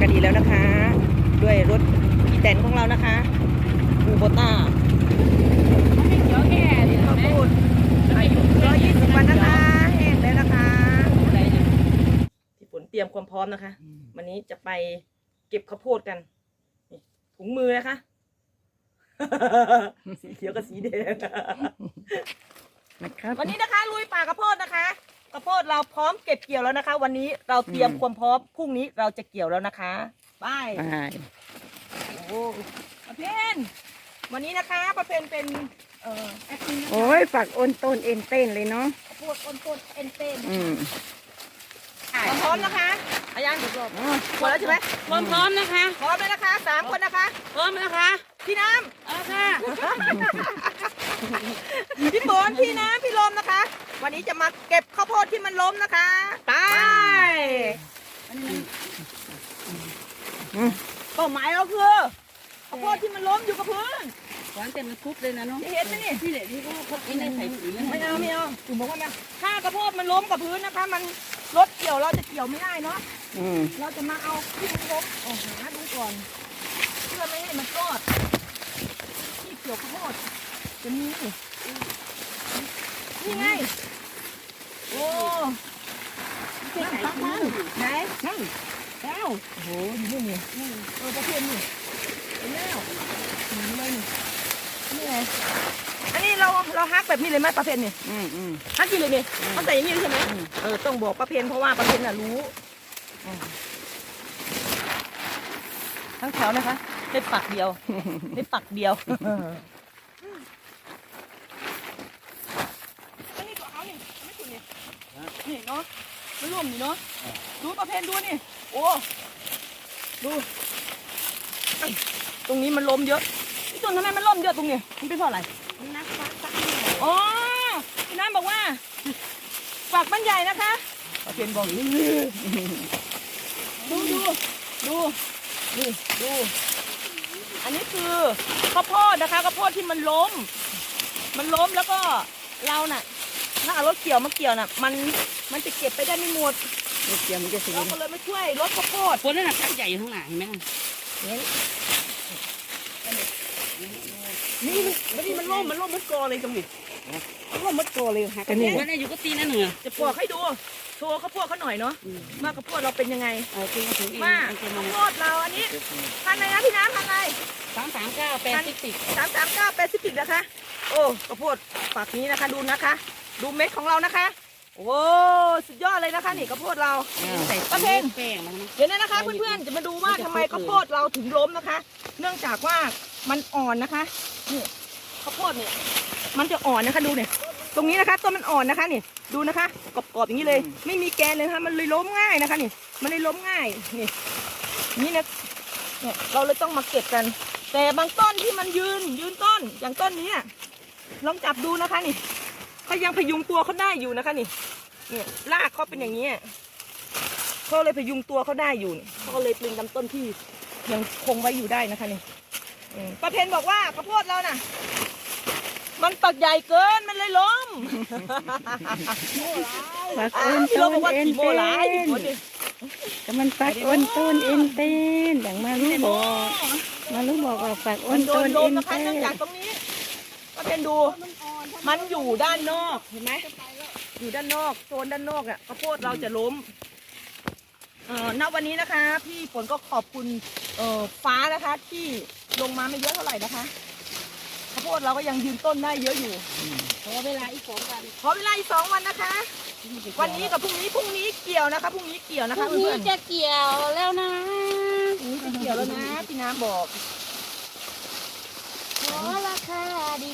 ก็ดีแล้วนะคะ ด้วยรถอีแตนของเรานะคะคูโบต้าไม่เขียวแก่เนี่ยข้าวแม่โพดอายุร้อยยี่สิบวันนะคะแห้งแล้วนะคะอะไรเนี่ยพี่ฝนเตรียมความพร้อมนะคะ วันนี้จะไปเก็บข้าวโพดกันนี่ถุงมือนะคะ สีเขียวกับสีแดงนะครับวันนี้นะคะลุยป่าข้าวโพดนะคะ ข้าวโพดเราพร้อมเก็บเกี่ยวแล้วนะคะ วันนี้เราเตรียมความพร้อมพรุ่งนี้เราจะเกี่ยวแล้วนะคะไปไปโอ้ประเพณวันนี้นะคะประเพณเป็นเอ่อแอดมินนะคะโอ้ยฝักโอนต้นเอ็นเต้นเลยเนาะข้าวโพดอ้นต้นเอ็นเต้นอืม ความพร้อมนะคะอายังถูกรอบอ๋อหมดแล้วใช่ไหมความพร้อมนะคะ พร้อมเลยนะคะสามคนนะคะพร้อมนะคะพี่น้เอาค่ะำพี่ฝนพี่น้ำพี่ลมนะคะ วันนี้จะมาเก็บข้าวโพดที่มันล้มนะคะไปเป้าหมายเราคือข้าวโพดที่มันล้มอยู่กับพื้นหวานเต็มทุบเลยนะน้องจะเห็นไหมนี่ที่เด็กที่เขาเขากินในใส่ปุ๋ยนั่นไม่เอาไม่เอาถึงบอกว่าไม่เอาถ้ากระโพดมันล้มกับพื้นนะคะ มัน รถเกี่ยวเราจะเกี่ยวไม่ได้เนาะอืมเราจะมาเอาที่มันล้มออกหาดูก่อน เพื่อไม่ให้มันรอดที่เกี่ยวข้าวโพดจะมีนี่ไง โอ้นั่นปักมันไหนนั่นแล้วโอ้โหอยู่นี่นี่เออประเภทนี่เห็นแล้วนี่เลยนี่นี่ไง อันนี้เราเราฮักแบบนี้เลยไหมประเภทนี่อืมอืมฮักกินเลยนี่เขาใส่อย่างนี้เลยใช่ไหมเออต้องบอกประเพณเพราะว่าประเพณน่ะรู้อืมทั้งแถวนะคะได้ปักเดียวได้ปักเดียวอันนี้ก็เอานี่ไม่ถูกนี่นี่เนาะไม่ร่วมนี่เนาะดูประเพณดูนี่โอ้ดูเอ้ยตรงนี้มันล้มเยอะพี่ตุนทำไมมันล้มเยอะตรงนี้มันเป็นเพราะอะไรนักฟักฟัก อ๋อพี่น้ำบอกว่าฝักมันใหญ่นะคะประเพณบอกนี่ดูดูดูนี่ดู อันนี้คือข้าวโพดนะคะข้าวโพดที่มันล้ม มันล้มแล้วก็เราน่ะถ้าเอารถเกี่ยวมาเกี่ยวน่ะ มันมันจะเก็บไปได้ไม่หมดเดี๋ยวเกี่ยวมันจะสีเราก็เลยมาช่วยรถข้าวโพดคนนั่นน่ะพักใหญ่อยู่ข้างหลังเห็นไหมนี่มันนี่มันล้มมันล้มมันกอเลยตรงนี้ มันล้มมันกอเลยค่ะกันนี่วันนี้อยู่ก็ตีนั่นเหนือจะปอกให้ดู โชว์ข้าวโพดเขาหน่อยเนาะว่าข้าวโพดเราเป็นยังไงเอาจริงเอาถึงเองมาเอาจริงข้าวมาโพดเราอันนี้พันอะไรนะพี่น้ำพันอะไรสามสามเก้าแปดสิบสิบสามสามเก้าแปดสิบสิบนะคะ โอ้ข้าวโพดฝักนี้นะคะ ดูนะคะ ดูเม็ดของเรานะคะโอ้สุดยอดเลยนะคะนี่ข้าวโพดเราใส่ประเพณแป้งมานะเดี๋ยวนี้นะคะ เพื่อนๆจะมาดูว่าทำไมข้าวโพดเราถึงล้มนะคะ เนื่องจากว่ามันอ่อนนะคะนี่ ข้าวโพดเนี่ยมันจะอ่อนนะคะดูเนี่ยตรงนี้นะคะต้นมันอ่อนนะคะนี่ดูนะคะกรอบๆอย่างนี้เลย ไม่มีแกนเลยนะคะมันเลยล้มง่ายนะคะนี่มันเลยล้มง่ายนี่นี่นะเนี่ยเราเลยต้องมาเก็บกัน แต่บางต้นที่มันยืนยืนต้นอย่างต้นนี้อะลองจับดูนะคะนี่เขายังพยุงตัวเขาได้อยู่นะคะนี่เนี่ยรากเขาเป็นอย่างนี้เขาเลยพยุงตัวเขาได้อยู่นี่เขาก็เลยเป็นลำต้นที่ยังคงไว้อยู่ได้นะคะนี่ อืมป้าเพนบอกว่าข้าวโพดเราน่ะ มันปักใหญ่เกินมันเลยล้มฝักอ่าโอนพี่ต้เรานบอกว่าเอ็นขี่โมเต้หลายพี่นฝนดิก็มันฝักโอนต้นเอ็นเต้นอย่างมารู้บอกมารู้บอกว่าฝักโอมันนโดต้นนลเอ็มนนะคะเต้เนื่องนจากตรงนี้ป้าเพนดู มันอยู่ด้านนอกเห็นไหมอยู่ด้านนอกโซนด้านนอกอะข้าวโพดเราจะล้มเอ่อณวันนี้นะคะ พี่ฝนก็ขอบคุณเอ่อฟ้านะคะที่ ลงมาไม่เยอะเท่าไหร่นะคะข้าวโพดเราก็ยังยืนต้นได้เยอะอยู่ ขอเวลาอีกสองวันขอเวลาอีกสองวันนะคะ วันนี้กับพรุ่งนี้พรุ่งนี้เกี่ยวนะคะพรุ่งนี้เกี่ยวนะพรุ่คะงเพื่นี้อนๆจะเกี่ยวแล้วนะพรุ่งนี้จะเกี่ยวแล้วนะพี่น้ำบอกขอราคาดี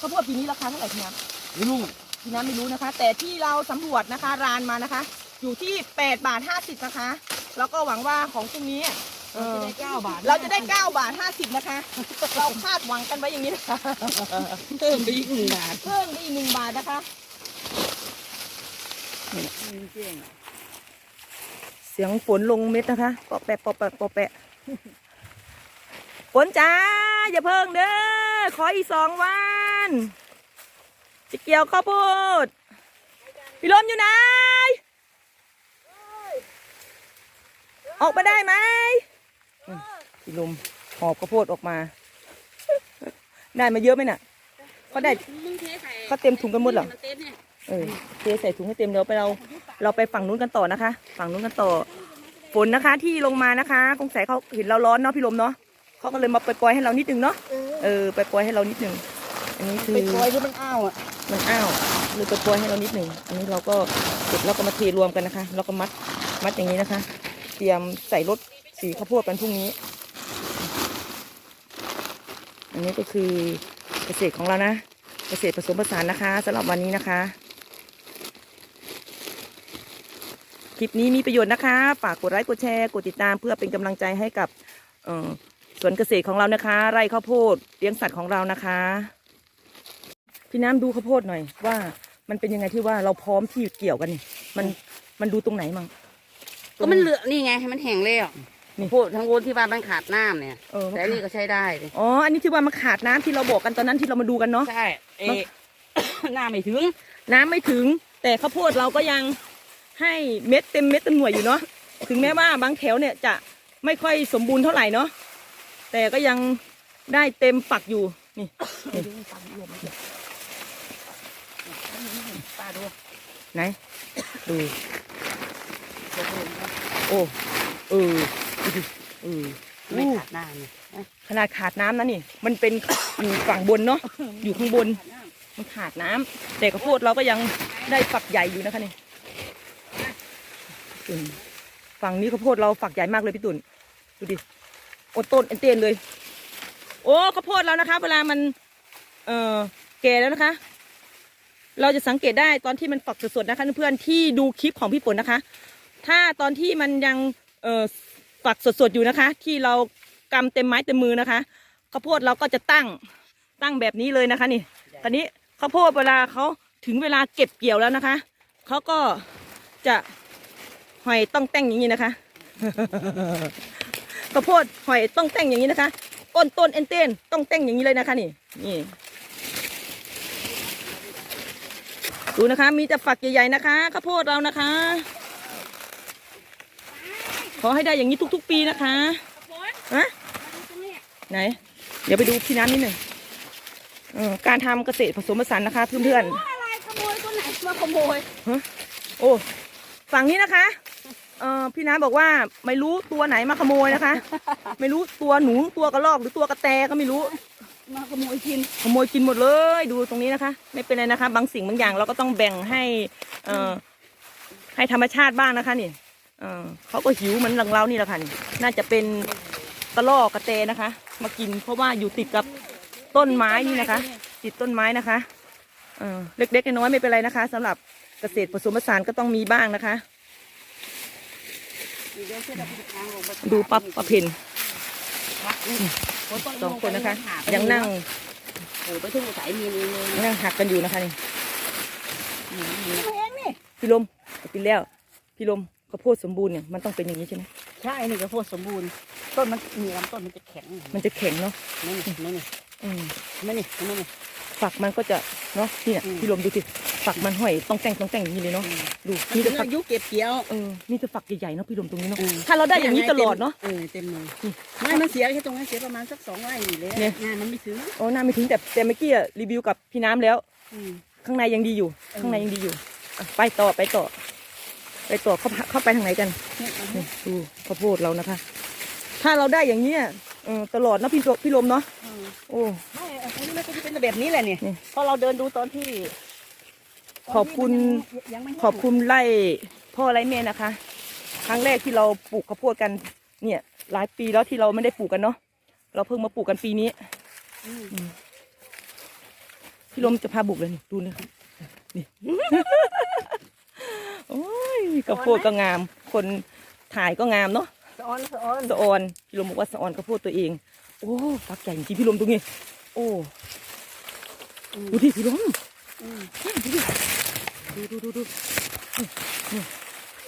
ข้าวโพดปีนี้ราคาเท่าไหร่พี่น้ำๆไม่รู้พี่น้ำไม่รู้นะคะ แต่ที่เราสำรวจนะคะรานมานะคะ อยู่ที่8บาท50นะคะ แล้วก็หวังว่าของพรุ่งนี้ เออเก้าบาทเราจะได้9บาท50นะคะ เราคาดหวังกันไว้อย่างนี้นะคะเติมไปอีกหนึ่งบาทเพิ่มไปอีกหนึ่งบาทนะคะเสียงฝนลงเม็ดนะคะปอแปะปอแปะปอแปะฝนจ้าอย่าเพิ่งเด้อขออีกสองวันจะเกี่ยวข้าวโพดพี่ลมอยู่ไหนเออกมาได้ไหมอืม พี่ลมหอบข้าวโพดออกมา ได้มาเยอะไหมน่ะเขาได้มึงเทใส่เขาเต็มถุงกันหมดเหรอมันเต็มเนี่ยเออเทใส่ถุงให้เต็มเดี๋ยวไปเราเราไปฝั่งนู้นกันต่อนะคะ ฝั่งนู้นกันต่อ ฝนนะคะที่ลงมานะคะคงใส่เขาเห็นเราร้อนเนาะพี่ลมเนาะเขาก็เลยมาปล่อยๆให้เรานิดนึงเนาะ เออปล่อยๆให้เรานิดนึง อันนี้คือ ไปปล่อยที่มันอ้าวอะ มันอ้าวเลยปล่อยๆให้เรานิดนึง อันนี้เราก็เก็บแล้วก็มาเทรวมกันนะคะแล้วก็มัด มัดอย่างนี้นะคะ เตรียมใส่รถ สีข้าวโพดกันพรุ่งนี้ อันนี้ก็คือเกษตรของเรานะ เกษตรผสมผสานนะคะสำหรับวันนี้นะคะ คลิปนี้มีประโยชน์นะคะ ฝากกดไลค์กดแชร์กดติดตามเพื่อเป็นกำลังใจให้กับสวนเกษตรของเรานะคะ ไร่ข้าวโพดเลี้ยงสัตว์ของเรานะคะ พี่น้ำดูข้าวโพดหน่อยว่ามันเป็นยังไงที่ว่าเราพร้อมที่เกี่ยวกันนี่มันมันดูตรงไหนมั่งก็มันเหลือนี่ไง มันแห้งแล้ว นี่พูดทั้งวนที่ว่ามันขาดน้ำเนี่ย เออแต่อันนี้ก็ใช้ได้ดิอ๋อ อันนี้ที่ว่ามันขาดน้ำที่เราบอกกันตอนนั้นที่เรามาดูกันเนาะ ใช่เอ น้ำไม่ถึง น้ำไม่ถึง แต่ข้าวโพดเราก็ยังให้เม็ดเต็มเม็ดเต็มหน่วยอยู่เนาะถึงแม้ว่าบางแถวเนี่ยจะไม่ค่อยสมบูรณ์เท่าไหร่เนาะแต่ก็ยังได้เต็มฝักอยู่นี่นี่ป้าดูไหนดูโอ้เออดูดิเออไม่อู้ขาดน้ำเนี่ยขนาดขาดน้ำนะนี่ มันเป็นอยู่ฝั่งบนเนาะอยู่ข้างบน มันขาดน้ำแต่ข้าวโพดเราก็ยังได้ฝักใหญ่อยู่นะคะนี่อืมฝั่งนี้ข้าวโพดเราฝักใหญ่มากเลยพี่ตุ่นดูดิโอดต้นเอ็นเตียนเลย โอ้ข้าวโพดเรานะคะ เวลามันเอ่อแก่แล้วนะคะ เราจะสังเกตได้ตอนที่มันฝักสดๆนะคะ เพื่อนๆที่ดูคลิปของพี่ฝนนะคะ ถ้าตอนที่มันยังเอ่อ ฝักสดๆอยู่นะคะ ที่เรากำเต็มไม้เต็มมือนะคะข้าวโพดเราก็จะตั้งตั้งแบบนี้เลยนะคะนี่ตอนนี้ข้าวโพดเวลาเขาถึงเวลาเก็บเกี่ยวแล้วนะคะเขาก็จะหอยต้องแต่งอย่างนี้นะคะข้าวโพดหอยต้องแต่งอย่างนี้นะคะก้นต้นเอ็นเต้นต้องแต่งอย่างนี้เลยนะคะนี่นี่ดูนะคะ มีแต่ฝักใหญ่ๆนะคะข้าวโพดเรานะคะข อให้ได้อย่างนี้ทุก ๆ ปีนะคะฮะไหน เดี๋ยวไปดูพี่น้ำนิดหนึ่งเออการทำเกษตรผสมผสานนะคะเพื่อนๆอะไรขโมยตัวไหนมาขโมยโอ้ฝั่งนี้นะคะเอ่อพี่น้าบอกว่าไม่รู้ตัวไหนมาขโมยนะคะ ไม่รู้ตัวหนูตัวกระรอกหรือตัวกระแตก็ไม่รู้ มาขโมยกินขโมยกินหมดเลยดูตรงนี้นะคะ ไม่เป็นไรนะคะ บางสิ่งบางอย่างเราก็ต้องแบ่งให้เอ่อให้ธรรมชาติบ้างนะคะนี่ เออเขาก็หิวเหมือนหลังเรานี่แหละค่ะน่าจะเป็นกระรอกกระแตนะคะ มากินเพราะว่าอยู่ติดกับต้นไม้นี่นะคะ ติดต้นไม้นะคะเออเล็กๆน้อยๆไม่เป็นไรนะคะสำหรับเกษตรผสมผสานก็ต้องมีบ้างนะคะ ดูปั๊บปะเพนสองคนนะคะ ยังนั่งนั่งหักกันอยู่นะคะนี่พี่ลมเอากินแล้ว พี่ลมาวโพดสมบูรณ์เนี่ยมันต้องเป็นอย่างนี้ใช่ไหมใช่นี่ก็โพดสมบูรณ์ต้นมันเหนียวต้นมันจะแข็งมันจะแข็งเนาะนี่นี่นี่อืมนี่นี่นี่นี่ฝักมันก็จะเนาะเนี่ยอืมพี่ลมดูสิฝักมันห้อยต้องแต่งต้องแต่งอย่างนี้เลยเนาะดูมันมีเป็แต่นฝักอายุเก็บเกี่ยวเออมีแต่ฝักใหญ่ๆเนาะพี่ลมตรงนี้เนาะอืมถ้าเราได้อย่างนี้ตลอดเนาะเออเต็มเลยไม่มันเสียแค่ตรงนั้นเสียประมาณสักสองไร่อยู่แล้วเนี่ยงานมันไม่ถึงโอ้น่าไม่ถึงแต่แต่เมื่อกี้อะรีวิวกับพี่น้ำแล้วอืมข้างในยังดีอยู่เออข้างในยังดีอยู่อะไปต่อไปต่อ ไปต่อเข้าเข้าไปทางไหนกันเนี่ยเอานี่ดูข้าวโพดเรานะคะ ถ้าเราได้อย่างเนี้ยเออตลอดเนาะพี่โจพี่ลมเนาะอืมโอ้ไม่อันนี้มันก็จะเป็นแบบนี้แหละเนี่ยนี่พอเราเดินดูตอนที่ ขอบคุณยังไม่แห้งขอบคุณไล่พ่อไล่แม่นะคะ ครั้งแรกที่เราปลูกข้าวโพดกัน เนี่ย หลายปีแล้วที่เราไม่ได้ปลูกกันเนาะเราเพิ่งมาปลูกกันปีนี้อืมพี่ลมจะพาบุกเลยนี่ดูนะครับนี่ โอ้ยข้าวโพดก็งาม คนถ่ายก็งามเนาะสะออนสะออนสะออนพี่ลมบอกว่าสะออนข้าวโพดตัวเอง โอ้ฟักใหญ่จริงๆพี่ลมตรงนี้ โอ้อืมดูที่พี่ลมอืมดูดูดูดู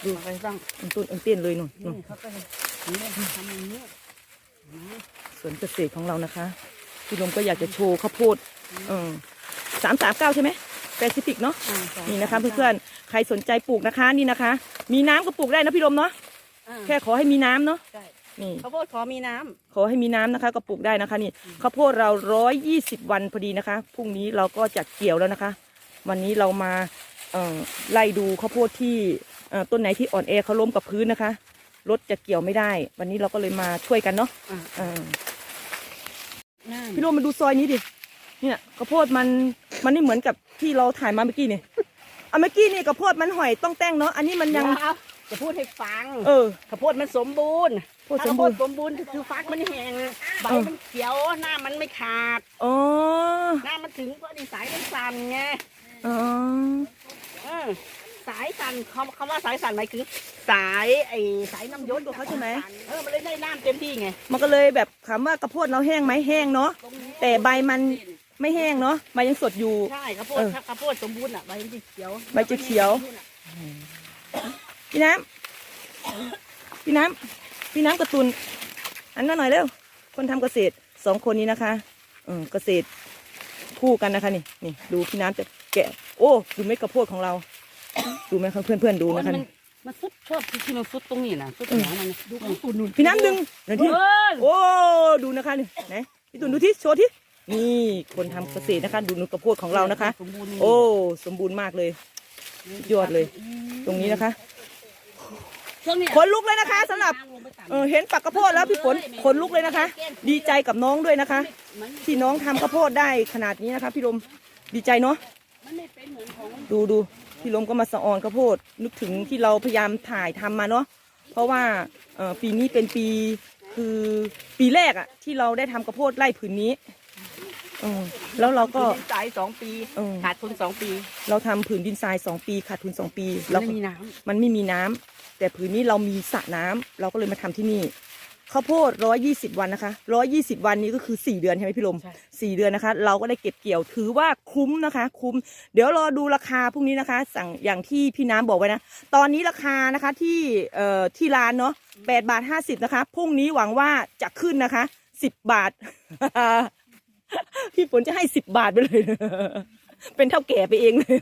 ดูไปบ้างอันต้นอันเตี้ยนเลยนู่นนู่นนี่เขาก็เนี่ยทำอย่างนี้สวนเกษตรของเรานะคะ พี่ลมก็อยากจะโชว์ข้าวโพดเออสามสามเก้าใช่ไหม แปซิฟิกเนาะอ่าใช่นี่นะคะ เพื่อนๆใครสนใจปลูกนะคะนี่นะคะ มีน้ำก็ปลูกได้นะพี่ลมเนาะอ่าแค่ขอให้มีน้ำเนาะใช่นี่ ข้าวโพดขอมีน้ำ ขอให้มีน้ำนะคะก็ปลูกได้นะคะนี่ข้าวโพดเราร้อยยี่สิบวันพอดีนะคะพรุ่งนี้เราก็จะเกี่ยวแล้วนะคะ วันนี้เรามาเอ่อไล่ดูข้าวโพดที่เอ่อต้นไหนที่อ่อนแอเขาล้มกับพื้นนะคะรถจะเกี่ยวไม่ได้ วันนี้เราก็เลยมาช่วยกันเนาะอ่าอ่าน้ำพี่โรมมาดูซอยนี้ดิเนี่ยข้าวโพดมัน มันไม่เหมือนกับที่เราถ่ายมาเมื่อกี้นี่เอาเมื่อกี้นี่ข้าวโพดมันหอยต้องแต่งเนาะอันนี้มันยัง เดี๋วจะพูดให้ฟังเออ ข้าวโพดมันสมบูรณ์ข้าวโพดถ้าสมข้าวโพบูรดณ์สมบูรณ์คือฟักมันแห้งใบเออมันเขียวหน้ามันไม่ขาด อ๋อหน้ามันถึงเพราะนี่สายมันสั่นไงอ๋อเออสายสั่นคำคำว่าสายสั่นหมายถึงสายไอ้สายน้ำยศเขาใช่ไหมเออมันเลยได้น้ำเต็มที่ไงมันก็เลยแบบถามว่าข้าวโพดเราแห้งไหมแห้งเนาะแต่ใบมัน ไม่แห้งเนาะใบยังสดอยู่ ใช่ข้าวโพดเออถ้าข้าวโพดสมบูรณ์อะใบมันจะเขียวใบจะเขียว พี่น้ำพี่น้ำพี่น้ำการะตุนอันมาหน่อยเร็วคนทำเกษตรสองคนนี้นะคะเออเกษตรคู่กันนะคะนี่นี่ดูพี่น้ำจะแกะ โอ้ดูเม็ดข้าวโพดของเรา ดูไหมคะเพื่อนเพื่อนๆดูนะคะมันนี่มันฟุดชอบที่มันฟุดตรงนี้นะฟุดเออหัวมันดูข้างตุนนู่นพี่น้ำดึงเดี๋ยวที่เออโอ้ดูนะคะนี่ไหนพี่ตุนดูที่โชว์ที่ นี่คนทำเกษตรนะคะ ดูนูนข้าวโพดของเรานะคะสมบูรณ์โอ้ สมบูรณ์มากเลยยอดเลย ตรงนี้นะคะช่วงนี้ขนลุกเลยนะคะสำหรับเออเห็นปักข้าวโพดแล้วพี่ฝนขนลุกเลยนะคะ ดีใจกับน้องด้วยนะคะ ที่น้องทำข้าวโพดได้ขนาดนี้นะคะ พี่ลมดีใจเนาะมันไม่เป็นเหมือนของดูดูพี่ลมก็มาสะออนข้าวโพด นึกถึงที่เราพยายามถ่ายทำมาเนาะเพราะว่าเออปีนี้เป็นปีคือปีแรกอะที่เราได้ทำข้าวโพดไร่ผืนนี้เออแล้วเราก็สายสองปีเออ ขาดทุนสองปีเราทำผืนดินทรายสองปีขาดทุนสองปีแล้เราวก็มีน้มันไม่มีน้ำแต่ผืนนี้เรามีสระน้ำเราก็เลยมาทำที่นี่ข้าวโพดร้อยี่สิบวันนะคะร้อยี่สิบวันนี้ก็คือสี่เดือนใช่ไหมพี่ลมำใช่สี่เดือนนะคะ เราก็ได้เก็บเกี่ยวถือว่าคุ้มนะคะ คุ้ม เดี๋ยวรอดูราคาพรุ่งนี้นะคะ สั่งอย่างที่พี่น้ำบอกไว้นะ ตอนนี้ราคานะคะที่เอ่อที่ร้านเนาะแปดบาทห้าสิบนะคะพรุ่งนี้หวังว่าจะขึ้นนะคะสิบบาท พี่ฝนจะให้สิบบาทไปเลย เป็นเท่าแก่ไปเองเลย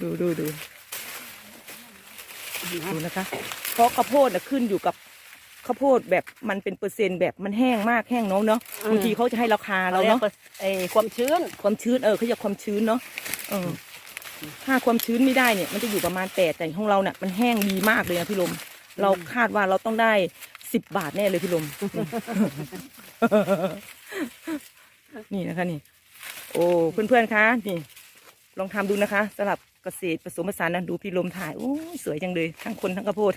ดูดูดูดูนะคะ เพราะข้าวโพดนะขึ้นอยู่กับข้าวโพดแบบมันเป็นเปอร์เซ็นต์แบบมันแห้งมากแห้งน้องเนาะบางทีเขาจะให้ราคาเราเนาะไอ้ความชื้น ความชื้นเออเขาจะความชื้นเนาะเออถ้าความชื้นไม่ได้เนี่ย มันจะอยู่ประมาณแปดแต่ของเราเนี่ยมันแห้งดีมากเลยนะพี่ลม เราคาดว่าเราต้องได้ สิบบาทแน่เลยพี่ลม นี่นะคะนี่ โอ้เพื่อนๆคะนี่ ลองทำดูนะคะสำหรับเกษตรผสมผสานนะดูพี่ลมถ่ายโอ้สวยจังเลย ทั้งคนทั้งกระโพด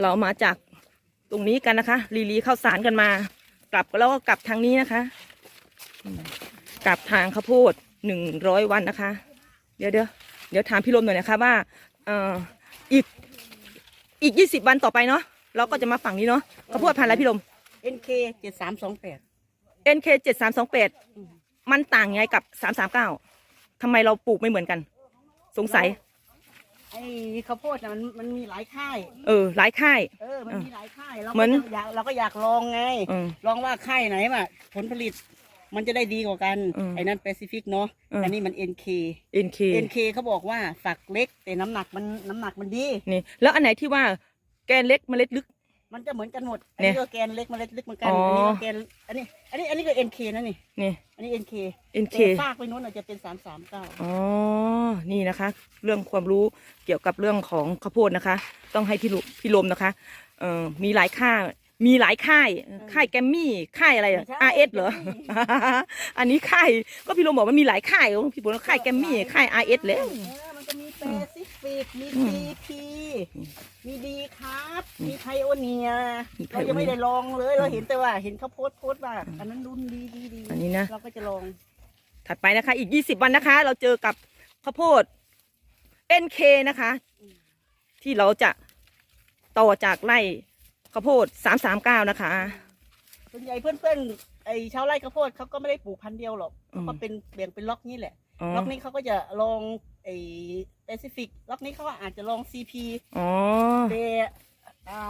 เรามาจากตรงนี้กันนะคะลีลีเข้าสารกันมา กลับแล้วก็กลับทางนี้นะคะอืมกลับทางข้าวโพดหนึ่งร้อยวันนะคะ เดี๋ยวเดี๋ยวเดี๋ยวถามพี่ลมหน่อยนะคะว่าเอ่ออีกอีกยี่สิบวันต่อไปเนาะเราก็จะมาฝั่งนี้เนาะข้าวโพดพันธุ์อะไรพี่ลม NK เจ็ดสามสองแปด NK เจ็ดสามสองแปดมันต่างยังไงกับสามสามเก้าทำไมเราปลูกไม่เหมือนกัน สงสัย ไอ้ข้าวโพดน่ะมันมันมีหลายค่าย เออ หลายค่าย เออ มันมีหลายค่ายเราเหมืก็อนจะอยากเราก็อยากลองไง เออ ลองว่าค่ายไหนว่าผลผลิตมันจะได้ดีกว่ากัน อืมไอ้นั่นแปซิฟิกเนาะอืมอันนี้มัน NK NK NK เขาบอกว่าฝักเล็กแต่น้ำหนักมันน้ำหนักมันดี นี่ แล้วอันไหนที่ว่าแกนเล็กเมล็ดลึก มันจะเหมือนกันหมด อันเนี่นี้ยก็แกนเล็กเมล็ดลึกเหมือนกันอ๋ออันอันี้ก็แกน อันนี้ อันนี้ อันนี้ก็ NK นะนี่ นี่ อันนี้ NK NK แต่ฟากไปนู้นอาจจะเป็นสามสามเก้าอ๋อ นี่นะคะ เรื่องความรู้เกี่ยวกับเรื่องของข้าวโพดนะคะ ต้องให้พี่ลุพี่ลมนะคะ เอ่อ มีหลายค่ายมีหลายค่าย ค่ายแกมมี่ ค่ายอะไรอะ RS เหรอ อันนี้ค่าย ก็พี่ลมบอกว่ามีหลายค่าย พี่บอกว่าค่ายแกมมี่ ค่าย RS แล้ว ฟิกมีอืมซีพีมีดีครับ มีไพโอเนียมีไพเราโอเนีย ยังไม่ได้ลองเลย เราเห็นแต่ว่า เห็นเขาโพสต์โพสต์ว่าอันนั้นรุ่นดีดีดีอันนี้นะ เราก็จะลองถัดไปนะคะ อีก 20 วันนะคะ เราเจอกับข้าวโพด NK นะคะ ที่เราจะต่อจากไร่ข้าวโพด 339 นะคะ ส่วนใหญ่เพื่อนๆไอ้ชาวไร่ข้าวโพดเขาก็ไม่ได้ปลูกพันธุ์เดียวหรอกอืม เขาก็เป็นแบ่งเป็นล็อกนี่แหละ อ๋อล็อกนี้เขาก็จะลองไอ้แปซิฟิกล็อกนี้เขาก็อาจจะลองซีพีอ๋อแต่อ่า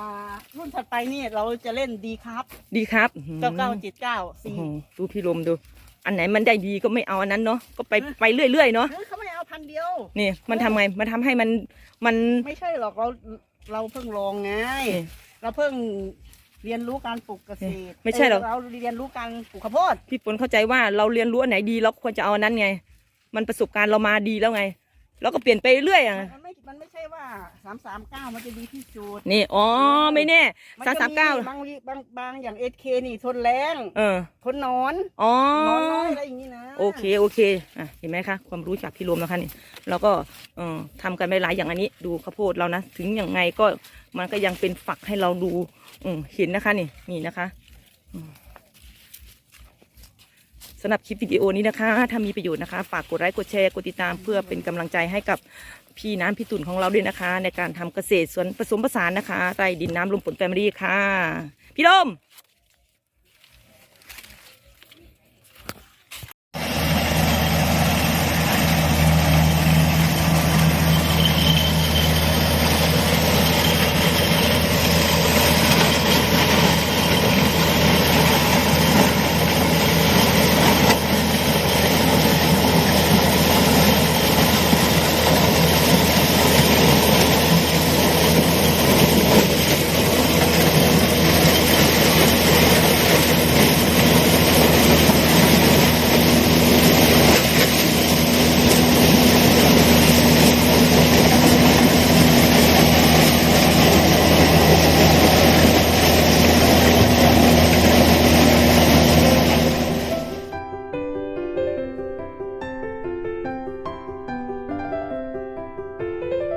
รุ่นถัดไปนี่เราจะเล่นดีครับดีครับเก้าเก้าเจ็ดเก้าโอ้สี่โหดูพี่ลมดู อันไหนมันได้ดีก็ไม่เอาอันนั้นเนาะก็ไปไปเรื่อยๆเนาะเฮ้ยเขาไม่ได้เอาพันธุ์เดียวนี่มันทำไงมันทำให้มันมันไม่ใช่หรอกเราเราเพิ่งลองไงนี่เราเพิ่งเรียนรู้การปลูกเกษตรไม่ใช่หรอกเเราเรียนรู้การปลูกข้าวโพดพี่ฝนเข้าใจว่าเราเรียนรู้อันไหนดีเราควรจะเอาอันนั้นไง มันประสบการณ์เรามาดีแล้วไง เราก็เปลี่ยนไปเรื่อยอะ มันไม่ มันไม่ใช่ว่าสามสามเก้ามันจะดีที่สุดนี่ อ๋อ ไม่แน่นสามจะสามเก้า บางบางบางอย่างเอเคนี่ทนแรงเออ ทนหนอนอ๋อหนอนน้อยอะไรอย่างนี้นะโอเค โอเค อะ เห็นไหมคะ ความรู้จากพี่ลมนะคะนี่แล้วก็เอ่อทำกันไปหลายอย่างอันนี้ ดูข้าวโพดเรานะ ถึงยังไงก็มันก็ยังเป็นฝักให้เราดูอืมเห็นนะคะนี่ นี่นะคะอืม สำหรับคลิปวิดีโอนี้นะคะ ถ้ามีประโยชน์นะคะ ฝากกดไลค์กดแชร์กดติดตามเพื่อเป็นกำลังใจให้กับพี่น้ำพี่ตุ่นของเราด้วยนะคะ ในการทำเกษตรสวนผสมผสานนะคะไร่ดินน้ำลมฝนแฟมิลี่ค่ะ พี่ลม